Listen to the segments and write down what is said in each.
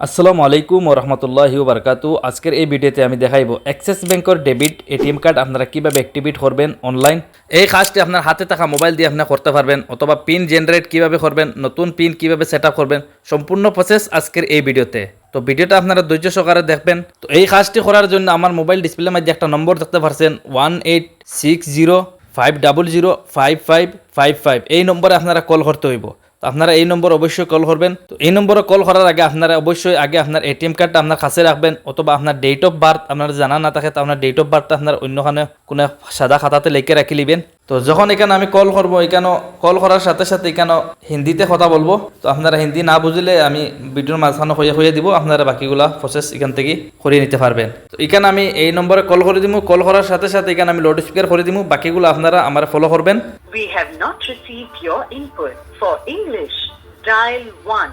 আসসালামু আলাইকুম রহমতুল্লাহি বারকাতু। আজকের এই ভিডিওতে আমি দেখাইব অ্যাক্সিস ব্যাংকের ডেবিট এটিএম কার্ড আপনারা কীভাবে অ্যাক্টিভেট করবেন অনলাইন এই কাজটি আপনার হাতে থাকা মোবাইল দিয়ে আপনারা করতে পারবেন অথবা পিন জেনারেট কীভাবে করবেন, নতুন পিন কীভাবে সেট করবেন, সম্পূর্ণ প্রসেস আজকের এই ভিডিওতে। তো ভিডিওটা আপনারা ধৈর্য সহকারে দেখবেন। তো এই কাজটি করার জন্য আমার মোবাইল ডিসপ্লের মধ্যে একটা নম্বর দেখতে পারছেন one eight six zero five double zero five five five five এই নম্বরে আপনারা কল করতে হইব। তো আপনারা এই নম্বর অবশ্যই কল করবেন। তো এই নম্বরে কল করার আগে আপনারা অবশ্যই আগে আপনার এটিএম কার্ডটা আপনার কাছে রাখবেন, অথবা আপনার ডেট অফ বার্থ আপনার জানা না থাকে, তো আপনার ডেট অফ বার্থটা আপনার অন্যখানে কোনো সাদা খাতাতে লেখে রাখি লিবেন তো যখন এখানে আমি কল করবো এখানে কল করার সাথে সাথে এখানে হিন্দিতে কথা বলবো তো আপনারা হিন্দি না বুঝলে আমি ভিডিওর মাঝখানে হয়ে হয়ে দিব আপনারা বাকিগুলা প্রসেস এখান থেকে করিয়ে নিতে পারবেন তো এখানে আমি এই নম্বরে কল করে দিব কল করার সাথে সাথে এখানে আমি লাউড স্পিকার করে দিব বাকিগুলো আপনারা আমার ফলো করবেন We have not received your input. For English, dial 1.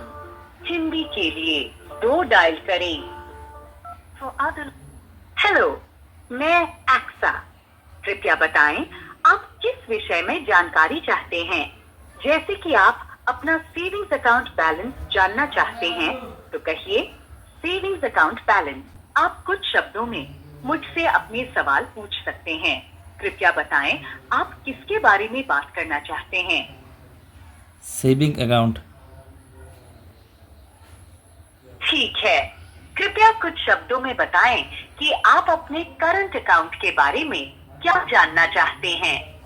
Hindi के लिए दो डायल करें For other... हेलो मैं एक्सा कृपया बताएं आप किस विषय में जानकारी चाहते हैं जैसे कि आप अपना सेविंग्स अकाउंट बैलेंस जानना चाहते हैं तो कहिए सेविंग्स अकाउंट बैलेंस आप कुछ शब्दों में मुझसे अपने सवाल पूछ सकते हैं। कृपया बताएँ आप किसके बारे में बात करना चाहते हैं? सेविंग अकाउंट ठीक है। कृपया कुछ शब्दों में बताएँ कि आप अपने करंट अकाउंट के बारे में क्या जानना चाहते हैं।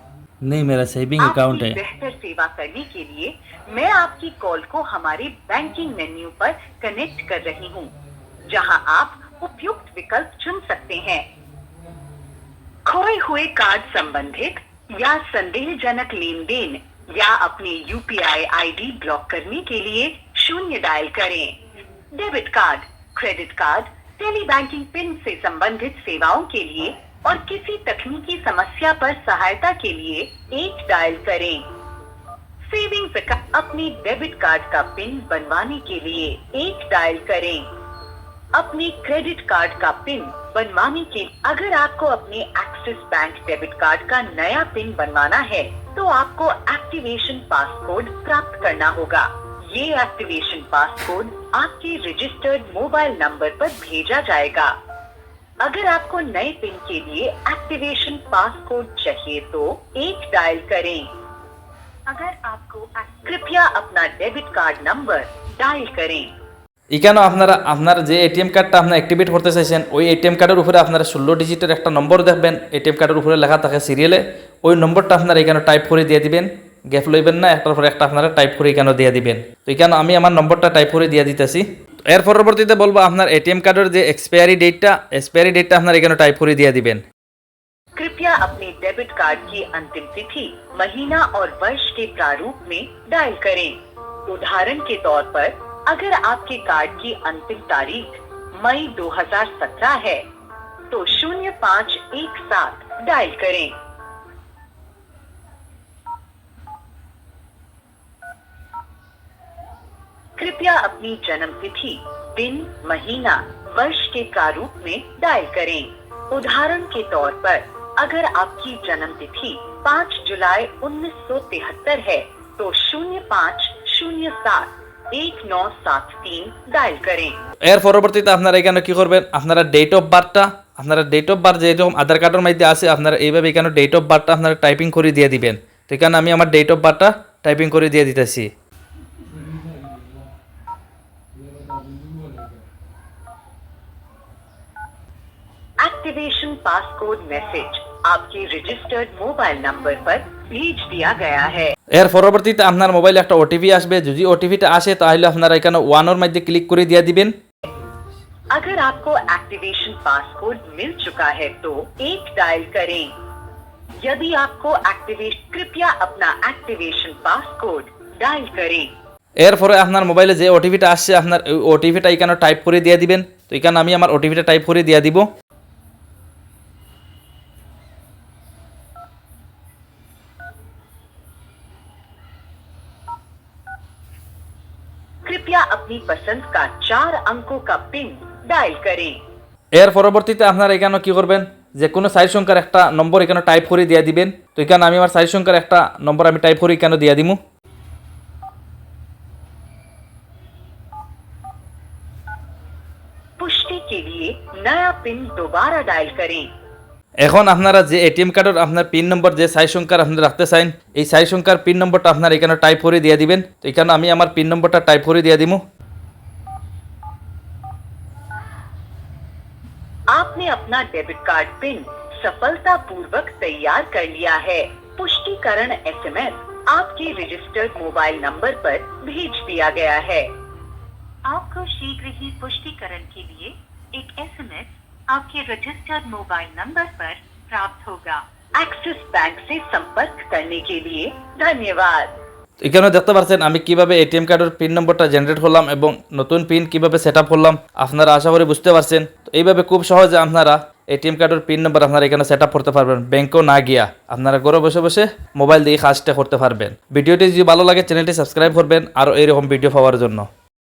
नहीं मेरा सेविंग अकाउंट है। बेहतर सेवा करने के लिए मैं आपकी कॉल को हमारे बैंकिंग मेन्यू पर कनेक्ट कर रही हूँ जहाँ आप उपयुक्त विकल्प चुन सकते हैं। खोए हुए कार्ड संबंधित या संदेहजनक लेन देन या अपने यूपीआई आईडी ब्लॉक करने के लिए शून्य डायल करें। Debit card credit card telebanking PIN से संबंधित सेवाओं के लिए और किसी तकनीकी समस्या पर सहायता के लिए एक डायल करें। अकाउंट अपने डेबिट कार्ड का पिन बनवाने के लिए एक डायल करें। अपने क्रेडिट कार्ड का पिन बनवाने के अगर आपको अपने एक्सिस बैंक डेबिट कार्ड का नया पिन बनवाना है तो आपको एक्टिवेशन पासकोड प्राप्त करना होगा। ये एक्टिवेशन पासकोड आपके रजिस्टर्ड मोबाइल नंबर पर भेजा जाएगा। अगर आपको नए पिन के लिए एक्टिवेशन पासकोड चाहिए तो एक डायल करें अगर आपको कृपया अपना डेबिट कार्ड नंबर डायल करें এখানেও আপনারা আপনার যে এটিএম কার্ডটা আপনার অ্যাক্টিভেট করতে চাইছেন ওই এটিএম কার্ডের উপরে আপনারা ষোলো ডিজিটের একটা নম্বর দেখবেন এটিএম কার্ডের উপরে লেখা থাকে সিরিয়ালে ওই নম্বরটা আপনারা এখানে টাইপ করে দিয়ে দিবেন গ্যাপ লইবেন না একটার পরে একটা আপনারা টাইপ করে এখানে দিয়ে দিবেন তো এখানে আমি আমার নম্বরটা টাইপ করে দিয়ে দিতেছি এর পরবর্তীতে বলবো আপনার এটিএম কার্ডের যে এক্সপায়ারি ডেটটা এক্সপায়ারি ডেটটা আপনার এখানে টাইপ করে দিয়ে দিবেন कृपया अपने डेबिट कार्ड की अंतिम तिथि महीना और वर्ष के प्रारूप में डायल करें उदाहरण के तौर पर अगर आपके कार्ड की अंतिम तारीख मई 2017 है तो शून्य पाँच एक सात डायल करें कृपया अपनी जन्म तिथि दिन महीना वर्ष के प्रारूप में डायल करें उदाहरण के तौर पर अगर आपकी जन्म तिथि 5 जुलाई 1973 है तो शून्य पाँच शून्य सात एक नौ सात तीन डायल करें এর পরবর্তীতে আপনারা এখানে কি করবেন আপনারা ডেট অফ বার্থটা আপনারা ডেট অফ বার্থ যেরকম আধার কার্ডের মধ্যে আছে আপনারা এইভাবে এখানে ডেট অফ বার্থটা আপনারা টাইপিং করে দিয়ে দিবেন তো এখানে আমি আমার ডেট অফ বার্থটা টাইপিং করে দিয়ে দিতেছি एक्टिवेशन पासकोड मैसेज आपके रजिस्टर्ड मोबाइल नंबर पर भेज दिया गया है এর পরবর্তীতে আপনার মোবাইলে একটা ওটিপি আসবে যদি ওটিপিটা আসে তাহলে আপনারা এখানে ওয়ানের মধ্যে ক্লিক করে দিয়ে দিবেন अगर आपको एक्टिवेशन पासकोड मिल चुका है तो एक डायल करें यदि आपको एक्टिवेशन कृपया अपना एक्टिवेशन पासकोड डायल करें এরপরে আপনার মোবাইলে যে ওটিপিটা আসছে আপনার ওই ওটিপিটা এখানে টাইপ করে দিয়ে দিবেন তো এখানে আমি আমার ওটিপিটা টাইপ করে দিয়ে দিব कृपया अपनी पसंद का चार अंकों का पिन डायल करें এর পরবর্তীতে আপনারা এখানে কি করবেন যে কোনো সাইড সংখ্যার একটা নম্বর এখানে টাইপ করে দিয়ে দিবেন তো এখানে আমি আমার সাইড সংখ্যার একটা নম্বর আমি টাইপ করে এখানে দিয়ে দিমু वापसी के लिए नया पिन दोबारा डायल करें এখন আপনারা যে এটিএম কার্ডের আপনার পিন নম্বর যে সাই সংখ্যার আপনি রাখতে চান এই সাই সংখ্যার পিন নম্বরটা আপনার এখানে টাইপ করে দিয়ে দিবেন তো এখানে আমি আমার পিন নম্বরটা টাইপ করে দিয়ে দিব आपने अपना डेबिट कार्ड पिन सफलतापूर्वक तैयार कर लिया है पुष्टिकरण एसएमएस आपके रजिस्टर्ड मोबाइल नंबर पर भेज दिया गया है आपको शीघ्र ही पुष्टिकरण के लिए एक एसएमएस आपके रजिस्टर्ड मोबाइल नंबर पर प्राप्त होगा एक्सिस बैंक से संपर्क करने के लिए धन्यवाद এখানে দেখতে পাচ্ছেন আমি কিভাবে এটিএম কার্ডের পিন নম্বরটা জেনারেট করলাম এবং নতুন পিন কিভাবে সেট আপ করলাম আপনারা আশা করি বুঝতে পারছেন তো এইভাবে খুব সহজে আপনারা এটিএম কার্ডের পিন নম্বর আপনারা এখানে সেট আপ করতে পারবেন ব্যাংকেও না গিয়া আপনারা ঘরে বসে বসে মোবাইল দিয়ে কাজটা করতে পারবেন ভিডিওটি যদি ভালো লাগে চ্যানেলটি সাবস্ক্রাইব করবেন আর এরকম ভিডিও পাওয়ার জন্য